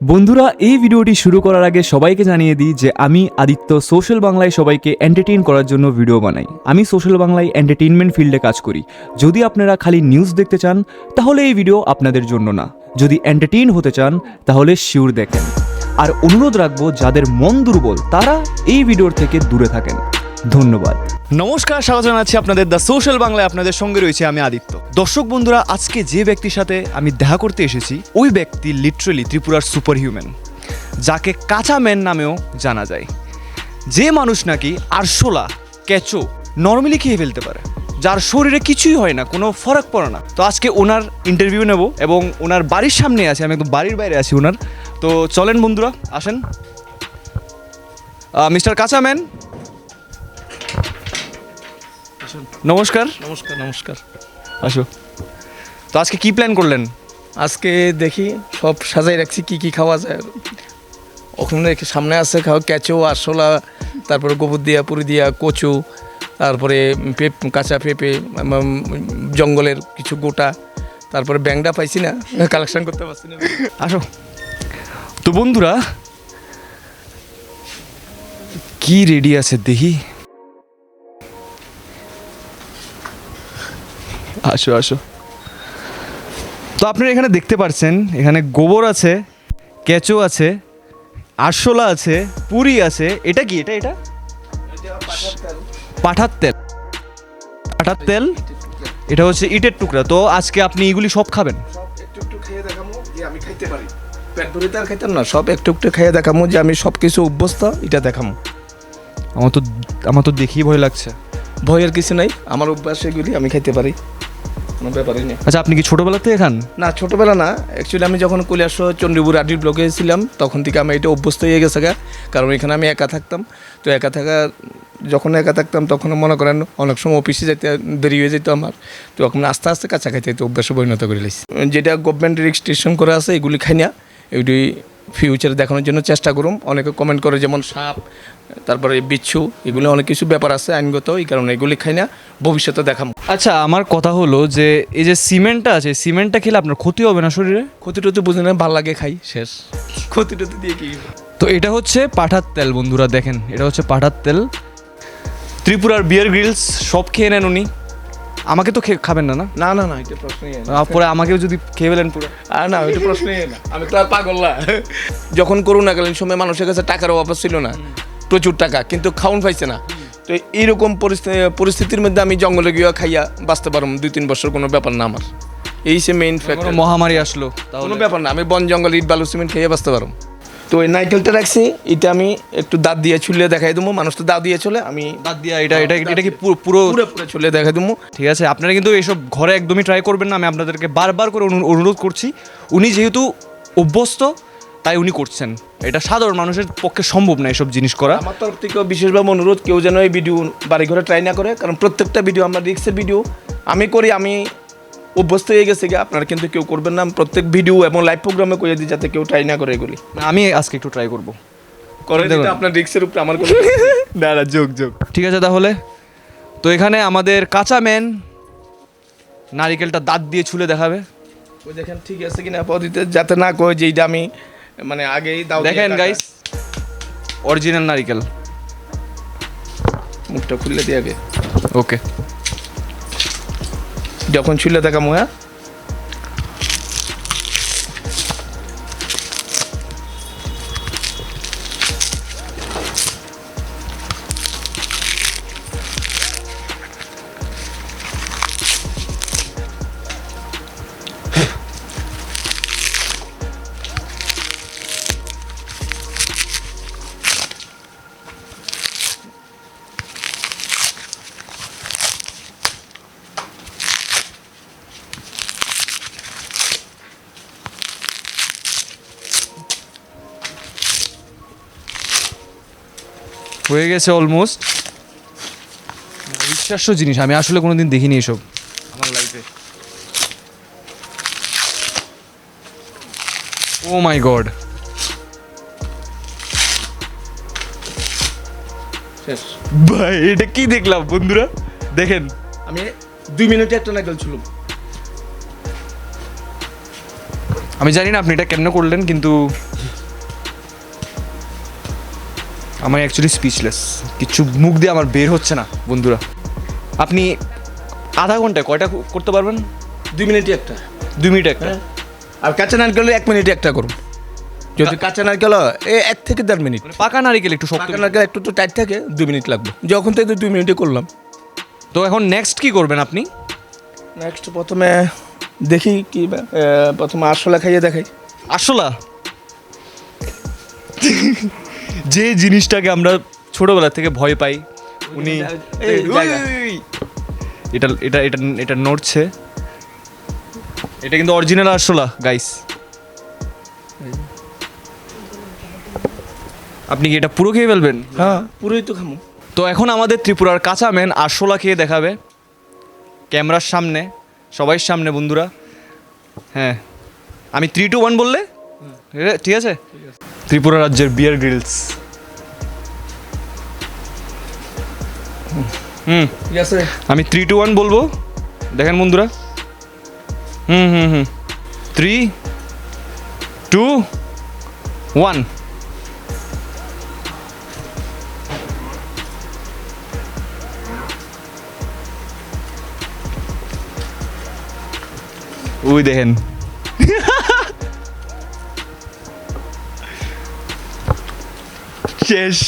বন্ধুরা, এই ভিডিওটি শুরু করার আগে সবাইকে জানিয়ে দিই যে আমি আদিত্য সোশ্যাল বাংলায় সবাইকে এন্টারটেইন করার জন্য ভিডিও বানাই। আমি সোশ্যাল বাংলায় এন্টারটেইনমেন্ট ফিল্ডে কাজ করি। যদি আপনারা খালি নিউজ দেখতে চান, তাহলে এই ভিডিও আপনাদের জন্য না। যদি এন্টারটেইন হতে চান, তাহলে শিওর দেখেন। আর অনুরোধ রাখব, যাদের মন দুর্বল, তারা এই ভিডিওর থেকে দূরে থাকেন। ধন্যবাদ। নমস্কার, স্বাগত জানাচ্ছি আপনাদের দ্য সোশ্যাল বাংলায়। আপনাদের সঙ্গে রয়েছে আমি আদিত্য। দর্শক বন্ধুরা, আজকে যে ব্যক্তির সাথে আমি দেখা করতে এসেছি, ওই ব্যক্তি লিটারেলি ত্রিপুরার সুপার হিউম্যান যাকে কাঁচা ম্যান নামেও জানা যায়। যে মানুষ নাকি আরশোলা, কেঁচো নর্মালি খেয়ে ফেলতে পারে। যার শরীরে কিছুই হয় না, কোনো ফরক পড়ে না। তো আজকে ওনার ইন্টারভিউ নেব এবং ওনার বাড়ির সামনে আছে, আমি একদম বাড়ির বাইরে আছি ওনার। তো চলেন বন্ধুরা, আসেন। মিস্টার কাঁচা ম্যান নমস্কার। নমস্কার নমস্কার। আসো। তো আজকে কি প্ল্যান করলেন? আজকে দেখি সব সাজাই রাখছি কি কি খাওয়া যায়। ওখানে সামনে আছে খাওয়া ক্যাচো আরশোলা তারপরে গোবর দিয়া পুরি দিয়া কচু তারপরে পেপ কাঁচা পেঁপে জঙ্গলের কিছু গোটা তারপরে ব্যাংটা পাইছি না কালেকশন করতে পারছি না। আসো। তো বন্ধুরা কি রেডি আছে দেখি। আসো আসো। তো আপনারা এখানে দেখতে পাচ্ছেন এখানে গোবর আছে কেঁচো আছে আরশোলা আছে পুরি আছে। এটা কি এটা এটা? পাঠার তেল। পাঠার তেল। এটা হচ্ছে ইটের টুকরা। তো আজকে আপনি এগুলি সব খাবেন? একটু একটু খেয়ে দেখামো যে আমি খাইতে পারি। পেট ভরে তো খাইতাম না সব একটু একটু খেয়ে দেখামো যে আমি সব কিছু অভ্যস্ত এটা দেখামো। আমার তো আমার তো দেখেই ভয় লাগছে। ভয়ের কিছু নাই আমার অভ্যাস এগুলি আমি খাইতে পারি। কোনো ব্যাপারই নেই। আচ্ছা আপনি কি ছোটবেলা থেকে খান? না ছোটবেলা না। অ্যাকচুয়ালি আমি যখন কৈলাস চন্ডীপুর আডির ব্লকে ছিলাম তখন থেকে আমি এটা অভ্যস্ত হয়ে গেছে গা। কারণ এখানে আমি একা থাকতাম। তো একা থাকা যখন একা থাকতাম তখন মনে করেন অনেক সময় অফিসে যেতে দেরি হয়ে যেত আমার। তো এখন আস্তে আস্তে কাছা খাইতে তো অভ্যাসে পরিণত করে লিছি যেটা গভর্নমেন্ট রেজিস্ট্রেশন করা আছে এগুলি খাই না এগুলি ফিউচারে দেখানোর জন্য চেষ্টা করুম। অনেকে কমেন্ট করে যেমন সাপ তারপরে বিচ্ছু এগুলো অনেক কিছু ব্যাপার আছে আইনগত এই কারণে এগুলি খাই না ভবিষ্যতে দেখাম। আচ্ছা আমার কথা হলো যে এই যে সিমেন্টটা আছে সিমেন্টটা খেলে আপনার ক্ষতি হবে না শরীরে? ক্ষতি টতি বুঝে না ভালো লাগে খাই শেষ। ক্ষতি টতি দিয়ে কি তো এটা হচ্ছে পাঠার তেল বন্ধুরা দেখেন এটা হচ্ছে পাঠার তেল। ত্রিপুরার বিয়ার গ্রিলস সব খেয়ে নেন উনি। আমাকে তো খাবেন না না? না না না এটা প্রশ্নই। পরে আমাকেও যদি খেয়ে ফেলেন পুরো। আর না এটা প্রশ্নই না। আমি তো আর পাগল না। যখন করোনাকালীন সময় মানুষের কাছে টাকার অভাব ছিল না প্রচুর টাকা কিন্তু খাউন পাইছে না। তো এইরকম পরিস্থিতি পরিস্থিতির মধ্যে আমি জঙ্গলে গিয়ে খাইয়া বাঁচতে পারব দুই তিন বছর কোনো ব্যাপার না আমার। এই সে মেইন ফ্যাক্টর মহামারী আসলো কোনো ব্যাপার না আমি বন জঙ্গল ইট বালু সিমেন্ট খেয়ে বাঁচতে পারব। তো এই নাইকেলটা রাখছি এটা আমি একটু দাঁত দিয়ে ছুলে দেখাই দেবো মানুষ তো দাঁত দিয়ে চলে আমি দাঁত দিয়া এটা এটা এটা কি পুরো পুরো ছুলে দেখাই দেবো। ঠিক আছে আপনারা কিন্তু এইসব ঘরে একদমই ট্রাই করবেন না আমি আপনাদেরকে বারবার করে অনুরোধ করছি উনি যেহেতু অভ্যস্ত তাই উনি করছেন। এটা সাধারণ মানুষের পক্ষে সম্ভব না এসব জিনিস করা। আমার তরফ থেকেও বিশেষভাবে অনুরোধ কেউ যেন এই ভিডিও বাড়ি ঘরে ট্রাই না করে কারণ প্রত্যেকটা ভিডিও আমার রিক্সের ভিডিও আমি করি আমি অভ্যস্ত হয়ে গেছে গিয়ে আপনারা কিন্তু কেউ করবেন না। প্রত্যেক ভিডিও এবং লাইভ প্রোগ্রামে করে দিই যাতে কেউ ট্রাই না করে এগুলি। আমি আজকে একটু ট্রাই করব। করে। দিতে আপনার রিক্সের উপরে আমার কোনো না না যোগ যোগ ঠিক আছে তাহলে? তো এখানে আমাদের কাঁচা ম্যান নারিকেলটা দাঁত দিয়ে ছুলে দেখাবে। ওই দেখেন ঠিক আছে কিনা পদ্ধতিতে যাতে না কয় যে এইটা আমি মানে আগেই দাও দেখেন গাইস অরিজিনাল নারিকেল। মুখটা খুলে দিয়ে আগে। ওকে যখন ছিল দেখা মোয়া হয়ে গেছে অলমোস্ট বিশ্বাস্য জিনিস আমি আসলে কোনো দিন দেখিনি এসব। আমার লাইফে ও মাই গড শেষ। ভাই এটা কি দেখলাম বন্ধুরা? দেখেন। আমি দুই মিনিটে একটা নাইকেল ছিল আমি জানি না আপনি এটা কেমনে করলেন কিন্তু আমার অ্যাকচুয়ালি স্পিচলেস কিছু মুখ দিয়ে আমার বের হচ্ছে না বন্ধুরা। আপনি আধা ঘন্টায় কয়টা করতে পারবেন? দুই মিনিটে একটা। দুই মিনিট একটা। আর কাঁচা নারকেল এক মিনিটে একটা করুন। যদি কাঁচা নারকেল হয়, এ এক থেকে দেড় মিনিট। মানে পাকা নারকেল একটু শক্ত। কাঁচা নারকেল একটু তো টাইট থাকে দুই মিনিট লাগবে। যখন থেকে দুই মিনিটে করলাম। তো এখন নেক্সট কি করবেন আপনি? নেক্সট প্রথমে দেখি কি প্রথমে আরশোলা খাইয়ে দেখাই। আসলা যে জিনিসটাকে আমরা ছোটবেলা থেকে ভয় পাই উনি এটা এটা এটা এটা নড়ছে। এটা কিন্তু অরিজিনাল আরশোলা গাইস আপনি কি এটা পুরো খেয়ে ফেলবেন? হ্যাঁ পুরোই তো খামো। তো এখন আমাদের ত্রিপুরার কাঁচা মেন আরশোলা খেয়ে দেখাবে। ক্যামেরার সামনে সবাই সামনে বন্ধুরা। হ্যাঁ। আমি থ্রি টু ওয়ান বললে? ঠিক আছে। ত্রিপুরা রাজ্যের বিয়ার গ্রিলস হুম ঠিক আছে আমি থ্রি টু ওয়ান বলব। দেখেন বন্ধুরা। হুম হুম হুম। থ্রি টু ওয়ান ওই দেখেন। শেষ।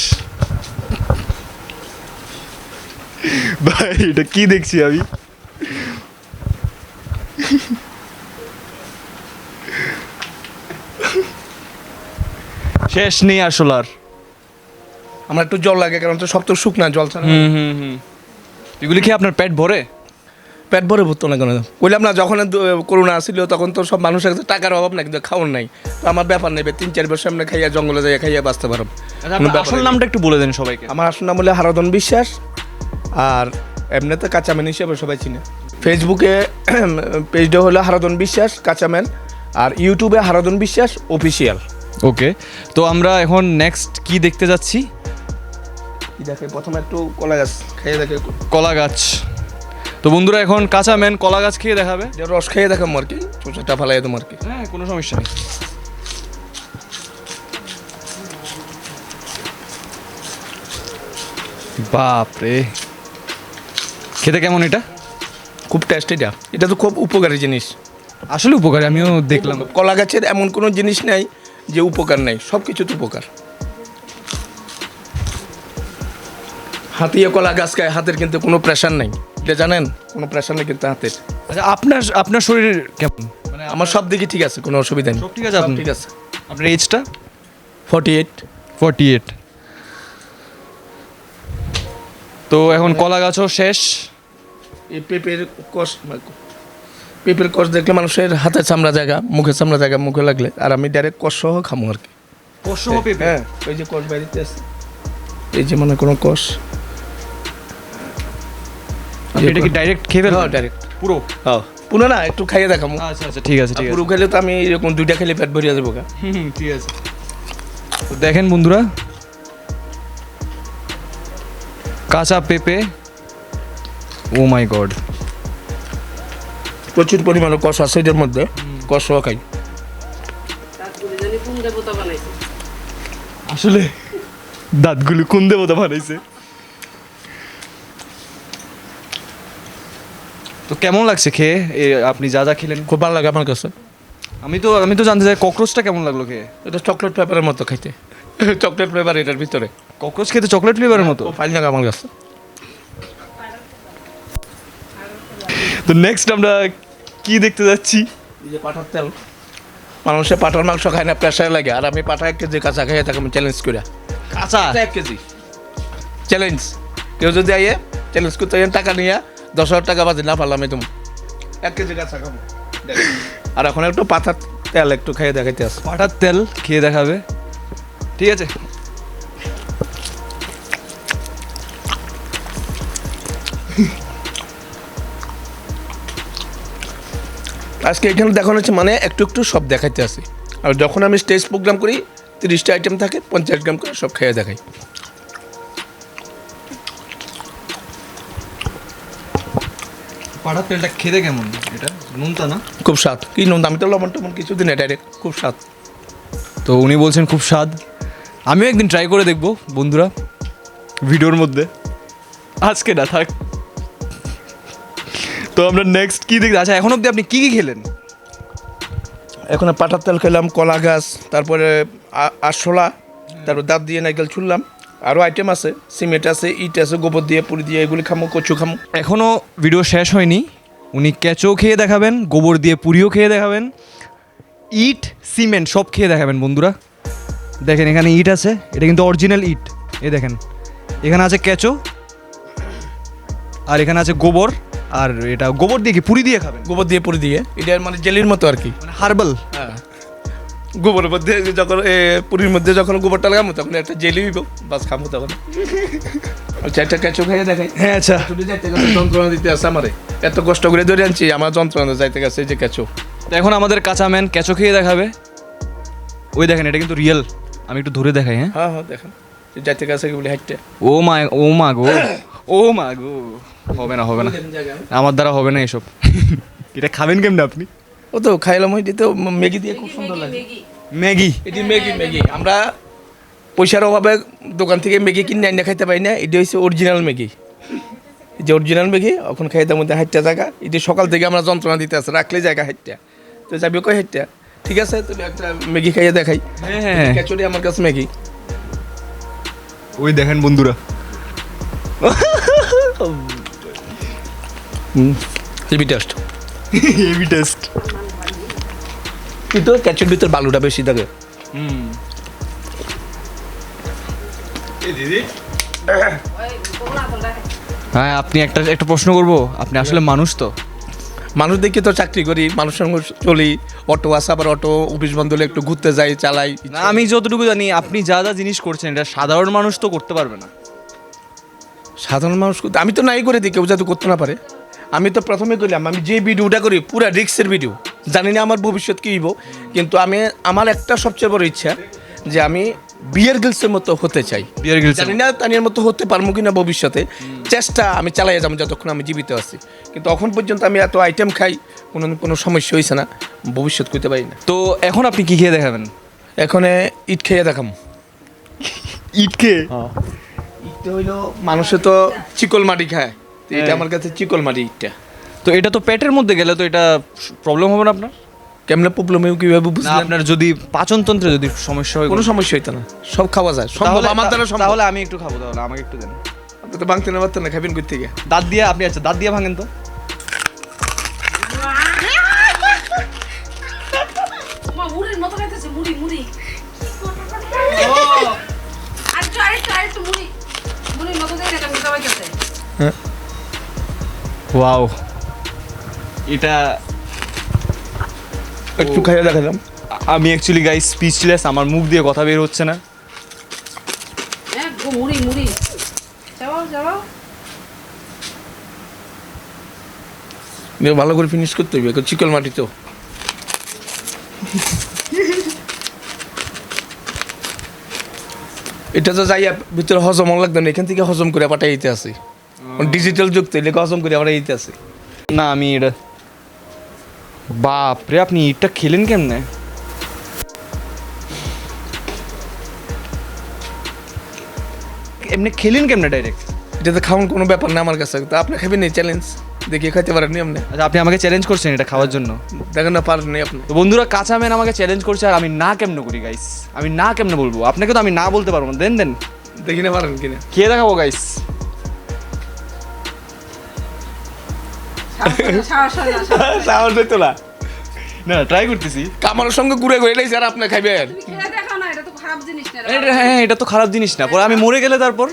ভাই এটা কি দেখছি আমি? শেষ নেই আসলে আর। আমার একটু জল লাগে কারণ তো সব তো শুকনা জল ছাড়া। হুম হুম হুম। এগুলি কি আপনার পেট ভরে? পেট ভরে ভরতো না কেন। বললাম না যখন করোনা আসছিল তখন তো সব মানুষের কাছে টাকার অভাব না কিন্তু খাওয়ার নাই। তো আমার ব্যাপার নেই তিন চার বছর আমরা খাইয়া জঙ্গলে যাইয়া খাইয়া বাঁচতে পারব আচ্ছা, আসল নামটা একটু বলে দেন সবাইকে। আমার আসল নাম হলে হারাদন বিশ্বাস আর এমনিতে কাঁচাম্যান হিসেবে সবাই চিনে। ফেসবুকে পেজটা হলো হারাদন বিশ্বাস কাঁচাম্যান আর ইউটিউবে হারাদন বিশ্বাস অফিসিয়াল ওকে তো আমরা এখন নেক্সট কি দেখতে যাচ্ছি? কি দেখে? প্রথমে একটু কলা গাছ খেয়ে দেখে কলা গাছ। তো বন্ধুরা এখন কাঁচা মেন কলা গাছ খেয়ে দেখাবে। রস খেয়ে দেখাম আর কি চোষাটা ফালাই দেবো আর কি। হ্যাঁ কোনো সমস্যা নেই। বাপরে। খেতে কেমন এটা? খুব টেস্ট এটা এটা তো খুব উপকারী জিনিস। আসলে উপকারী আমিও দেখলাম। কলা গাছের এমন কোনো জিনিস নাই যে উপকার নাই সব কিছু তো উপকার। হাতিয়ে কলা গাছ খায় হাতের কিন্তু কোনো প্রেশার নাই। এটা জানেন? কোনো প্রেশার নেই কিন্তু হাতের। আচ্ছা আপনার আপনার শরীর কেমন? মানে আমার সব দিকে ঠিক আছে কোনো অসুবিধা নেই। সব ঠিক আছে সব আপনার? ঠিক আছে। আপনার এজটা ফর্টি এইট ফর্টি এইট তো এখন কলা গাছও শেষ? এই পেঁপের কষ পেঁপের কষ দেখলে মানুষের হাতে চামড়া জায়গা মুখে চামড়া জায়গা মুখে লাগলে। আর আমি ডাইরেক্ট কষ সহ খামো আর কি। কষ সহ পেঁপে? হ্যাঁ ওই যে কষ আছে এই যে মানে কোনো কষ। আপনি এটা কি ডাইরেক্ট খেয়ে হ্যাঁ ডাইরেক্ট পুরো? হ্যাঁ। পুরো না একটু খাইয়ে দেখামো আচ্ছা আচ্ছা ঠিক আছে ঠিক আছে। পুরো খেলে তো আমি এরকম দুইটা খেলে পেট ভরিয়ে দেবো গা। হুম ঠিক আছে। তো দেখেন বন্ধুরা কাঁচা পেঁপে ও মাই গড। প্রচুর পরিমাণে কষ আছে মধ্যে কষ খাই। তারপরে জানি কোন দেবতা বানাইছে? আসলে দাঁতগুলি কোন দেবতা বানাইছে? তো কেমন লাগছে খেয়ে? এ, আপনি যা যা খেলেন? খুব ভালো লাগে আমার কাছে? আমি তো আমি তো জানতে চাই ককরোচটা কেমন লাগল খেয়ে? এটা চকলেট পেপারের মতো খাইতে। চকলেট ফ্লেভার এটার ভিতরে। ককরোচ খেতে চকলেট ফ্লেভারের মতো? খুব ফাইন লাগে আমার কাছে। তো নেক্সট আমরা কি দেখতে যাচ্ছি? এই যে পাঠার তেল। মানুষে পাঠার মাংস খায় না প্রেশার লাগে। আর আমি পাঠা এক কেজি কাঁচা খাইয়ে তাকে আমি চ্যালেঞ্জ করে কাঁচা? এক কেজি। চ্যালেঞ্জ কেউ যদি আইয়ে চ্যালেঞ্জ করতে আইয়েন টাকা নিয়ে দশ হাজার টাকা বাজে না পারলাম তুমি এক কেজি কাঁচা খাব। আর এখন একটু পাথার তেল একটু খাইয়ে দেখাইতে আছে পাটার তেল খেয়ে দেখাবে। ঠিক আছে। আজকে এখানে দেখানো হচ্ছে মানে একটু একটু সব দেখাইতে আছে আর যখন আমি স্টেজ প্রোগ্রাম করি তিরিশটা আইটেম থাকে পঞ্চাশ গ্রাম করে সব খেয়ে দেখাই। পাটার তেলটা খেতে কেমন? এটা নুনতা না? খুব স্বাদ। কি নুন? আমি তো লবণ টবণ কিছু দিনে ডাইরেক্ট খুব স্বাদ। তো উনি বলছেন খুব স্বাদ। আমিও একদিন ট্রাই করে দেখব বন্ধুরা ভিডিওর মধ্যে। আজকে না থাক। তো আমরা নেক্সট কি দেখতে আচ্ছা এখন অবধি আপনি কি কি খেলেন? এখন পাটার তেল খেলাম কলা গাছ তারপরে আরশোলা তারপর দাঁত দিয়ে নারকেল ছুললাম আরও আইটেম আছে সিমেন্ট আছে ইট আছে গোবর দিয়ে পুরি দিয়ে এগুলি খামো কচু খামো। এখনও ভিডিও শেষ হয়নি। উনি ক্যাচও খেয়ে দেখাবেন গোবর দিয়ে পুরিও খেয়ে দেখাবেন ইট সিমেন্ট সব খেয়ে দেখাবেন বন্ধুরা। দেখেন এখানে ইট আছে এটা কিন্তু অরিজিনাল ইট। এ দেখেন এখানে আছে ক্যাচো আর এখানে আছে গোবর আর এটা গোবর দিয়ে কি পুরি দিয়ে খাবেন? গোবর দিয়ে পুরি দিয়ে এটা মানে জেলির মতো আর কি। মানে হার্বাল। হ্যাঁ। গোবরের মধ্যে যখন এ, পুরীর মধ্যে যখন গোবরটা লাগামো তখন একটা জেলি হইব বাস খামো তখন। চারটা ক্যাচো খাইয়ে দেখাই। হ্যাঁ আচ্ছা। যাইতে গেছে যন্ত্রণা দিতে আছে আমারে। এত কষ্ট করে ধরে আনছি আমার যন্ত্রণা যাইতে গেছে যে ক্যাচো তো এখন আমাদের কাঁচা ম্যান ক্যাচো খেয়ে দেখাবে। ওই দেখেন এটা কিন্তু রিয়েল আমি একটু ধরে দেখাই হ্যাঁ? হ্যাঁ হ্যাঁ দেখেন। যাইতে গেছে কি বলে হাইটটা ও মা ও মা গো। ও মা গো। হবে না হবে না। আমার দ্বারা হবে না এসব। এটা খাবেন কেমনে আপনি? ও তো খাইলাম ওই তো ম্যাগি দিয়ে খুব সুন্দর লাগে। ম্যাগি। ম্যাগি? এটি ম্যাগি ম্যাগি। আমরা পয়সার অভাবে দোকান থেকে ম্যাগি কিনে আইনা খাইতে পারি না এটি হচ্ছে অরিজিনাল ম্যাগি। যে অরিজিনাল ম্যাগি এখন খাইতে মধ্যে হাইটটা জায়গা এটি সকাল থেকে আমরা যন্ত্রণা দিতে আছে রাখলে জায়গা হাইটটা। তো যাবি কই হাইটটা? ঠিক আছে তুমি একটা ম্যাগি খাইয়ে দেখাই। হ্যাঁ হ্যাঁ ক্যাচুরি আমার কাছে ম্যাগি। ওই দেখেন বন্ধুরা। হেভি টেস্ট হেভি টেস্ট কিন্তু ক্যাচুর ভিতর বালুটা বেশি থাকে। হ্যাঁ আপনি একটা একটা প্রশ্ন করব। আপনি আসলে মানুষ তো। মানুষ দেখে তো চাকরি করি মানুষের সঙ্গে চলি অটো আসা আবার অটো অফিস বন্ধ হলে একটু ঘুরতে যাই চালাই। না আমি যতটুকু জানি আপনি যা যা জিনিস করছেন এটা সাধারণ মানুষ তো করতে পারবে না। সাধারণ মানুষ করতে- আমি তো নাই করে দিই কেউ যাতে করতে না পারে। আমি তো প্রথমে করলাম আমি যে ভিডিওটা করি পুরা রিক্সের ভিডিও জানি না আমার ভবিষ্যৎ কী হইব কিন্তু আমি আমার একটা সবচেয়ে বড় ইচ্ছা যে আমি বিয়ার গিলসের মতো হতে চাই। বিয়ার গ্রিলস জানি না তানিয়ার মতো হতে পারব কিনা ভবিষ্যতে চেষ্টা আমি চালাই যাব যতক্ষণ আমি জীবিত আছি। কিন্তু এখন পর্যন্ত আমি এত আইটেম খাই কোনো কোনো সমস্যা হয়েছে না ভবিষ্যৎ করতে পারি না। তো এখন আপনি কি খেয়ে দেখাবেন? এখন ইট খেয়ে দেখাম ইট খেয়ে? ইটটা হইল মানুষে তো চিকল মাটি খায় এটা হ্যাঁ। আমার কাছে চিকল মাটি ইটটা। তো এটা তো পেটের মধ্যে গেলে তো এটা প্রবলেম হবে না আপনার? কেমনে প্রবলেম কীভাবে বুঝলেন আপনার যদি পাচনতন্ত্রে যদি সমস্যা হয় কোনো সমস্যা হইতো না। সব খাওয়া যায়। সম্ভব আমার দ্বারা সম্ভব। তাহলে আমি একটু খাব তাহলে আমাকে একটু দেন। আপনি তো ভাঙতে না পারতেন না খাবেন কই থেকে? দাঁত দিয়ে আপনি আচ্ছা দাঁত দিয়ে ভাঙেন তো। কাছে ওয়াও এটা একটু খাইয়ে দেখালাম। আমি অ্যাকচুয়ালি গাইস স্পিচলেস আমার মুখ দিয়ে কথা বের হচ্ছে না। হ্যাঁ মুড়ি মুড়ি। যাও যাও। ভালো করে ফিনিশ করতে হবে চিকল মাটি তো। এটা তো যাই ভিতরে হজম লাগবে না এখান থেকে হজম করে পাঠাই দিতে আসি ডিজিটাল যুগ তো এলাকা হজম করে পাঠাই দিতে আসি না আমি এটা বাপ রে আপনি ইটটা খেলেন কেমনে? এমনি খেলেন কেমনে ডাইরেক্ট এটা তো খাওয়ান কোনো ব্যাপার না আমার কাছে। তো আপনি খাবেন এই চ্যালেঞ্জ দেখিয়ে খাইতে পারেননি আপনি? আচ্ছা আপনি আমাকে চ্যালেঞ্জ করছেন এটা খাওয়ার জন্য। দেখেন না পারেননি আপনি। তো বন্ধুরা কাঁচা ম্যান আমাকে চ্যালেঞ্জ করছে আর আমি না কেমনে করি গাইস আমি না কেমনে বলব? আপনাকে তো আমি না বলতে পারব না। দেন দেন। দেখি না পারেন কিনা। খেয়ে দেখাবো গাইস সাহস হয় হয় হইতো না। না ট্রাই করতেছি। কামার সঙ্গে ঘুরে ঘুরে এটাই স্যার আপনি খাইবেন। তুমি খেয়ে দেখাও না এটা তো খারাপ জিনিস না এটা হ্যাঁ এটা তো খারাপ জিনিস না। পরে আমি মরে গেলে তারপর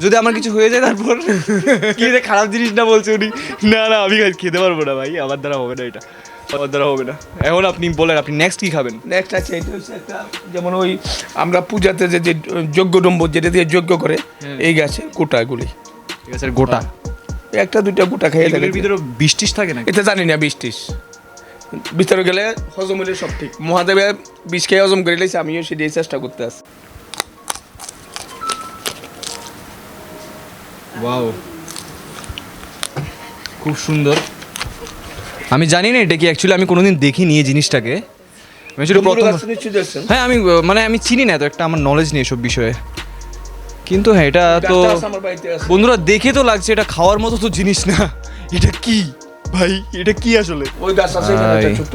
যদি আমার কিছু হয়ে যায় তারপর। কি রে খারাপ জিনিস না বলছে উনি। না না আমি খেতে পারব না ভাই আমার দ্বারা হবে না এটা। আমার দ্বারা হবে না। এখন আপনি বলেন আপনি নেক্সট কি খাবেন? নেক্সট আছে এটা হচ্ছে একটা যেমন ওই আমরা পূজাতে যে যে যজ্ঞ ডম্ব যেটা দিয়ে যজ্ঞ করে এই গাছে গোটাগুলি ঠিক আছে গোটা। একটা দুইটা গোটা খাইয়ে থাকে ভিতরে বৃষ্টিস থাকে না এটা জানি না বিষ টিস ভিতরে গেলে হজম হলে সব ঠিক। মহাদেবে বিষ খেয়ে হজম করে লেছে আমিও সেটাই চেষ্টা করতে আছি। ওয়াও। খুব সুন্দর। আমি জানি না এটা কি অ্যাকচুয়ালি আমি কোনোদিন দেখিনি এই জিনিসটাকে। আমি আসলে প্রথম হ্যাঁ আমি মানে আমি চিনি না তো একটা আমার নলেজ নেই এসব বিষয়ে। কিন্তু হ্যাঁ এটা তো। বন্ধুরা দেখে তো লাগছে এটা খাওয়ার মতো তো জিনিস না। এটা কি? ভাই এটা কি আসলে? ওই গাছ আছে ছোট।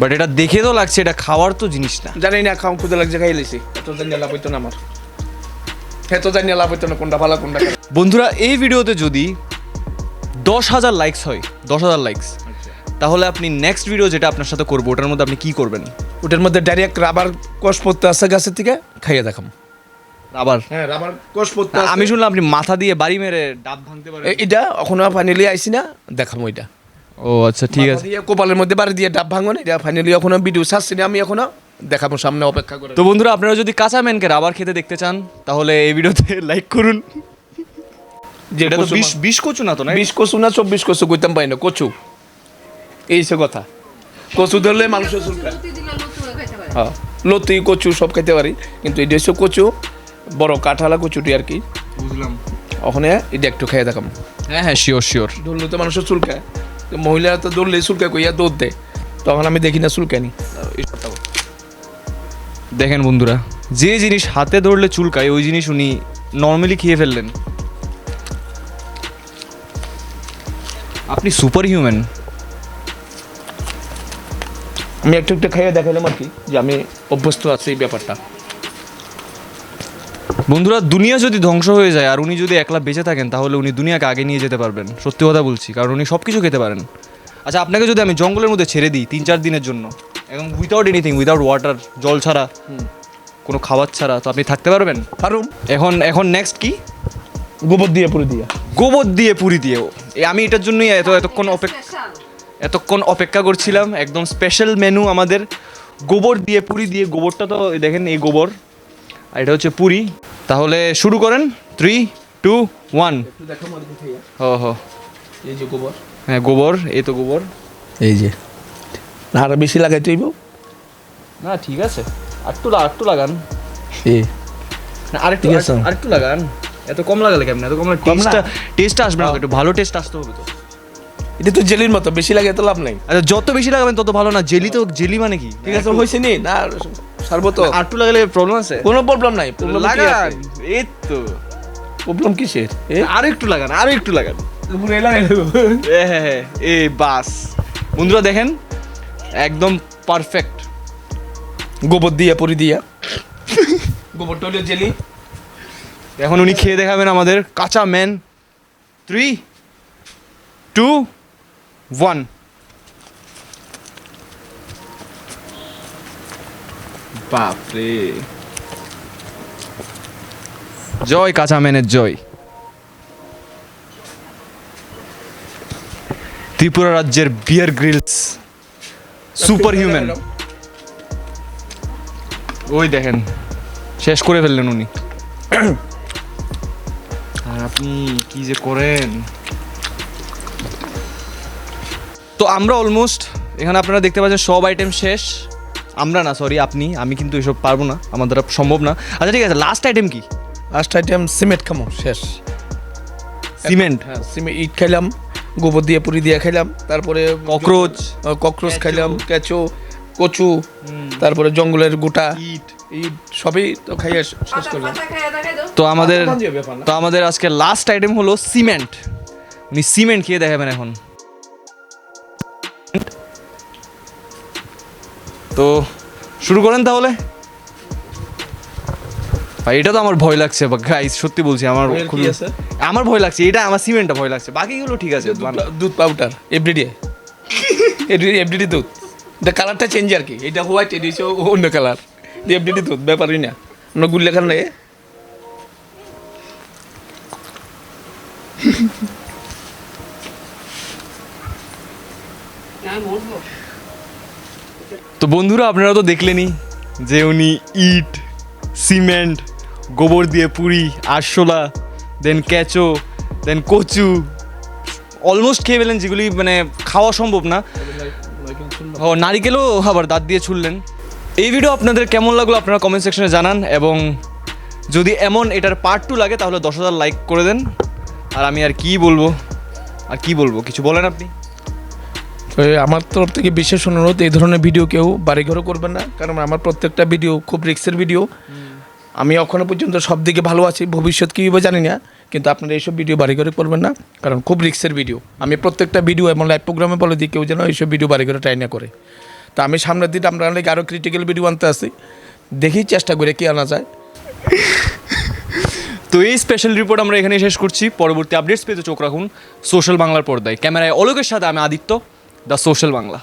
বাট এটা দেখে তো লাগছে এটা খাওয়ার তো জিনিস না। জানি না খাওয়া খুদে লাগছে খাই লেছি। এত জানি লাভ হইতো না আমার। এত জানি লাভ হইতো না কোনটা ভালো কোনটা বন্ধুরা এই ভিডিওতে যদি দশ হাজার লাইকস হয় দশ হাজার লাইকস তাহলে আপনি নেক্সট ভিডিও যেটা আপনার সাথে করব ওটার মধ্যে আপনি কি করবেন? ওটার মধ্যে ডাইরেক্ট রাবার কোষ পড়তে আছে গাছের থেকে খাইয়ে দেখাম। আবার হ্যাঁ রাবার কোষ পড়তে আমি শুনলাম আপনি মাথা দিয়ে বাড়ি মেরে ডাব ভাঙতে পারেন। এটা এখনও ফাইনালি আইছি না দেখাম ওইটা ও আচ্ছা ঠিক আছে। কপালের মধ্যে বাড়ি দিয়ে ডাব ভাঙন এটা ফাইনালি এখনও ভিডিও ছাড়ছি না আমি এখনও দেখাবো সামনে অপেক্ষা করে। তো বন্ধুরা আপনারা যদি কাঁচা ম্যানকে রাবার খেতে দেখতে চান তাহলে এই ভিডিওতে লাইক করুন। যেটা তো বিষ বিষ কচু না তো না? বিশ কচু না চব্বিশ কচু কইতাম পাই না কচু। এই সে কথা। কচু ধরলে মানুষের হয়ে পারে। হ্যাঁ লতি কচু সব খাইতে পারি কিন্তু এটা হচ্ছে কচু বড় কাঠালা কচুটি আর কি। বুঝলাম। ওখানে এটা একটু খেয়ে দেখাম। হ্যাঁ হ্যাঁ শিওর শিওর ধরলে তো মানুষের চুলকায় মহিলারা তো ধরলে চুলকায় কইয়া দৌড় দেয়। তখন আমি দেখি না চুলকানি দেখেন বন্ধুরা যে জিনিস হাতে ধরলে চুলকায় ওই জিনিস উনি নর্মালি খেয়ে ফেললেন। আপনি সুপার হিউম্যান আমি একটু একটু খাইয়ে দেখালাম আর কি যে আমি অভ্যস্ত আছি এই ব্যাপারটা। বন্ধুরা দুনিয়া যদি ধ্বংস হয়ে যায় আর উনি যদি একলা বেঁচে থাকেন তাহলে উনি দুনিয়াকে আগে নিয়ে যেতে পারবেন। সত্যি কথা বলছি কারণ উনি সব কিছু খেতে পারেন। আচ্ছা আপনাকে যদি আমি জঙ্গলের মধ্যে ছেড়ে দিই তিন চার দিনের জন্য এবং উইদাউট এনিথিং উইদাউট ওয়াটার জল ছাড়া কোনো খাবার ছাড়া তো আপনি থাকতে পারবেন? পারুম। এখন এখন নেক্সট কি? গোবর দিয়ে পুরো দিয়ে। গোবর দিয়ে পুরি দিয়ে। এই আমি এটার জন্যই এত এতক্ষণ অপেক্ষা এতক্ষণ অপেক্ষা করছিলাম একদম স্পেশাল মেনু আমাদের। গোবর দিয়ে পুরি দিয়ে গোবরটা তো দেখেন এই গোবর। আর এটা হচ্ছে পুরি। তাহলে শুরু করেন। থ্রি টু ওয়ান হ হ। এই যে গোবর। হ্যাঁ গোবর এই তো গোবর। এই যে। আর বেশি লাগাইতে হইব? না ঠিক আছে। আরেকটু লা- আরেকটু লাগান। এই না, আরেকটু আরেকটু- লাগান। এত কম লাগালে কেমন? এত কম কম টেস্টটা টেস্ট আসবে না তো, একটু। ভালো টেস্ট আসতে হবে তো। এটা তো জেলির মতো। বেশি লাগে তো লাভ নাই। আচ্ছা যত বেশি লাগাবেন তত ভালো না। জেলি তো জেলি মানে কি? ঠিক আছে হয়েছে নি? না সারবো তো? আরেকটু লাগালে প্রবলেম আছে? কোনো প্রবলেম নাই লাগান এই তো। প্রবলেম কিসের? এ? আরও একটু লাগান। আরও একটু লাগান হ্যাঁ হ্যাঁ এ বাস। বন্ধুরা দেখেন একদম পারফেক্ট গোবর দিয়া পরি দিয়া। গোবর হলো জেলি। এখন উনি খেয়ে দেখাবেন আমাদের কাঁচা ম্যান। থ্রি টু ওয়ান বাপরে। জয় কাঁচা ম্যানের জয়। ত্রিপুরা রাজ্যের বিয়ার গ্রিলস সুপার হিউম্যান ওই দেখেন, শেষ করে ফেললেন উনি। আর আপনি কি যে করেন? তো আমরা অলমোস্ট এখানে আপনারা দেখতে পাচ্ছেন সব আইটেম শেষ। আমরা না সরি আপনি আমি কিন্তু এসব পারব না আমার দ্বারা সম্ভব না। আচ্ছা ঠিক আছে লাস্ট আইটেম কি? লাস্ট আইটেম সিমেন্ট খামো শেষ। সিমেন্ট হ্যাঁ সিমেন্ট ইট খাইলাম গোবর দিয়ে পুরি দিয়ে খাইলাম তারপরে ককরোচ? ককরোচ। খাইলাম কেঁচো কচু তারপরে জঙ্গলের গোটা ইট। ইট সবই তো খাইয়ে শেষ করলাম। দেখাই দাও। তো আমাদের। তো আমাদের আজকে লাস্ট আইটেম হলো সিমেন্ট উনি সিমেন্ট খেয়ে দেখাবেন এখন। তো শুরু করেন তাহলে। ভাই এটা তো আমার ভয় লাগছে গাইস সত্যি বলছি আমার খুবই আছে? আমার ভয় লাগছে এটা আমার সিমেন্টটা ভয় লাগছে। বাকিগুলো ঠিক আছে দুধ পাউডার এভরিডে এভরিডে দুধ। এটা কালারটা চেঞ্জ আর কি। এটা হোয়াইট এটা হচ্ছে অন্য কালার এভরিডে দুধ ব্যাপারই না। আমরা গুল্লে খান লাগে আমি মরবো। তো বন্ধুরা, আপনারা তো দেখলেনই যে উনি ইট, সিমেন্ট, গোবর দিয়ে পুরি, আরশোলা দেন ক্যাচো দেন কচু অলমোস্ট খেয়ে ফেলেন যেগুলি মানে খাওয়া সম্ভব না। ও, নারিকেলও আবার দাঁত দিয়ে ছুললেন এই ভিডিও আপনাদের কেমন লাগল আপনারা কমেন্ট সেকশনে জানান এবং যদি এমন এটার পার্ট টু লাগে তাহলে দশ হাজার লাইক করে দেন। আর আমি আর কি বলব? আর কি বলব? কিছু বলেন আপনি? তো আমার তরফ থেকে বিশেষ অনুরোধ, এই ধরনের ভিডিও কেউ বাড়িঘরও করবেন না, কারণ আমার প্রত্যেকটা ভিডিও খুব রিক্সের ভিডিও আমি এখনও পর্যন্ত সব দিকে ভালো আছি, ভবিষ্যৎ কী হবে জানি না, কিন্তু আপনারা এইসব ভিডিও বাড়িঘরে করবেন না, কারণ খুব রিক্সের ভিডিও আমি প্রত্যেকটা ভিডিও এবং লাইভ প্রোগ্রামে বলে দিই, কেউ যেন এইসব ভিডিও বাড়িঘরে ট্রাই না করে। তা আমি সামনের দিন আমরা অনেক আরও ক্রিটিক্যাল ভিডিও আনতে আসি, দেখি চেষ্টা করে কি আনা যায়। তো এই স্পেশাল রিপোর্ট আমরা এখানে শেষ করছি, পরবর্তী আপডেটস পেতে চোখ রাখুন সোশ্যাল বাংলার পর্দায়। ক্যামেরায় অলোকের সাথে আমি আদিত্য। The social Bangla.